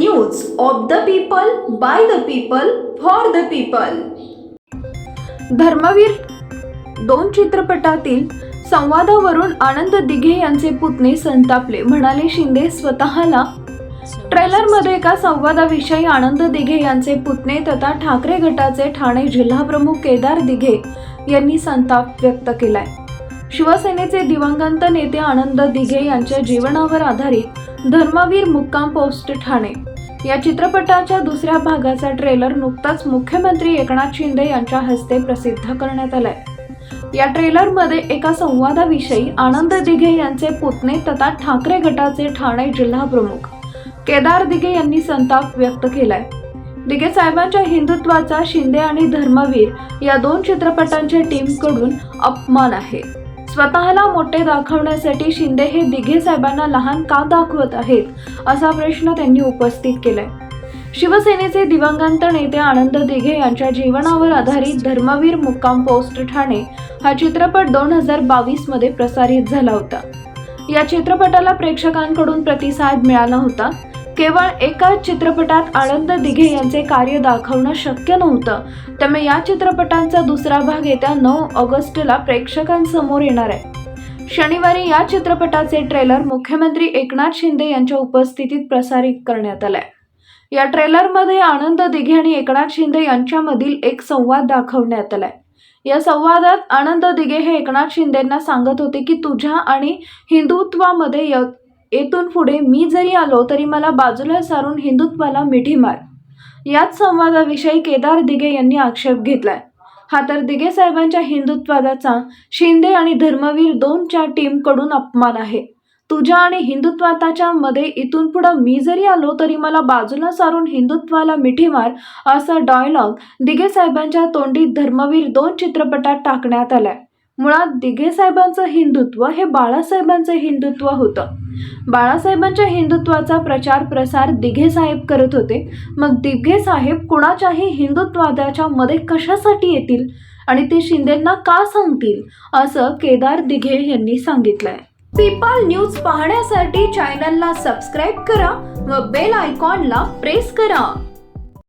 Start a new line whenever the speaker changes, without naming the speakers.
News of the people by the people for the people Dharmaveer दोन चित्रपटातील संवादावरून आनंद दिघे यांचे पुतणे संतापले. म्हणाले शिंदे स्वतःला ट्रेलरमध्ये एका संवादाविषयी आनंद दिघे यांचे पुतणे तथा ठाकरे गटाचे ठाणे जिल्हाप्रमुख केदार दिघे यांनी संताप व्यक्त केलाय. शिवसेनेचे दिवंगत नेते आनंद दिघे यांच्या जीवनावर आधारित धर्मवीर मुक्काम पोस्ट ठाणे. या चित्रपटाच्या दुसऱ्या भागाचा ट्रेलर नुकताच मुख्यमंत्री एकनाथ शिंदे यांच्या हस्ते प्रसिद्ध करण्यात आलाय. या ट्रेलरमध्ये एका संवादाविषयी आनंद दिघे यांचे पुतणे तथा ठाकरे गटाचे ठाणे जिल्हाप्रमुख केदार दिघे यांनी संताप व्यक्त केलाय. दिघे साहेबांच्या हिंदुत्वाचा शिंदे आणि धर्मवीर या दोन चित्रपटांच्या टीमकडून अपमान आहे. स्वतःला मोठे दाखवण्यासाठी शिंदे हे दिघे साहेबांना लहान का दाखवत आहेत असा प्रश्न त्यांनी उपस्थित केलाय. शिवसेनेचे दिवंगत नेते आनंद दिघे यांच्या जीवनावर आधारित धर्मवीर मुक्काम पोस्ट ठाणे हा चित्रपट दोन हजार बावीसमध्ये प्रसारित झाला होता. या चित्रपटाला प्रेक्षकांकडून प्रतिसाद मिळाला होता. केवळ एकाच चित्रपटात आनंद दिघे यांचे कार्य दाखवणं शक्य नव्हतं. त्यामुळे या चित्रपटांचा दुसरा भाग येत्या नऊ ऑगस्टला प्रेक्षकांसमोर येणार आहे. शनिवारी या चित्रपटाचे ट्रेलर मुख्यमंत्री एकनाथ शिंदे यांच्या उपस्थितीत प्रसारित करण्यात आलाय. या ट्रेलरमध्ये आनंद दिघे आणि एकनाथ शिंदे यांच्यामधील एक संवाद दाखवण्यात आलाय. या संवादात आनंद दिघे हे एकनाथ शिंदेंना सांगत होते की तुझ्या आणि हिंदुत्वामध्ये य येथून पुढे मी जरी आलो तरी मला बाजूला सारून हिंदुत्वाला मिठी मार. याच संवादाविषयी केदार दिघे यांनी आक्षेप घेतलाय. हा तर दिघे साहेबांच्या हिंदुत्वादाचा शिंदे आणि धर्मवीर दोनच्या टीमकडून अपमान आहे. तुझ्या आणि हिंदुत्वाच्या मध्ये इथून पुढं मी जरी आलो तरी मला बाजूला सारून हिंदुत्वाला मिठी मार असा डायलॉग दिघे साहेबांच्या तोंडीत धर्मवीर दोन चित्रपटात टाकण्यात आलाय. मुळात दिघे साहेबांचं हिंदुत्व हे बाळासाहेबांचं हिंदुत्व होतं. बाळासाहेबांच्या हिंदुत्वाचा प्रचार प्रसार दिघे साहेब करत होते. मग दिघे साहेब कुणाच्याही हिंदुत्वादाच्या मध्ये कशासाठी येतील आणि ते शिंदेंना का सांगतील असं केदार दिघे यांनी सांगितलंय. पीपल न्यूज पाहण्यासाठी चॅनलला सबस्क्राईब करा व बेल आयकॉनला प्रेस करा.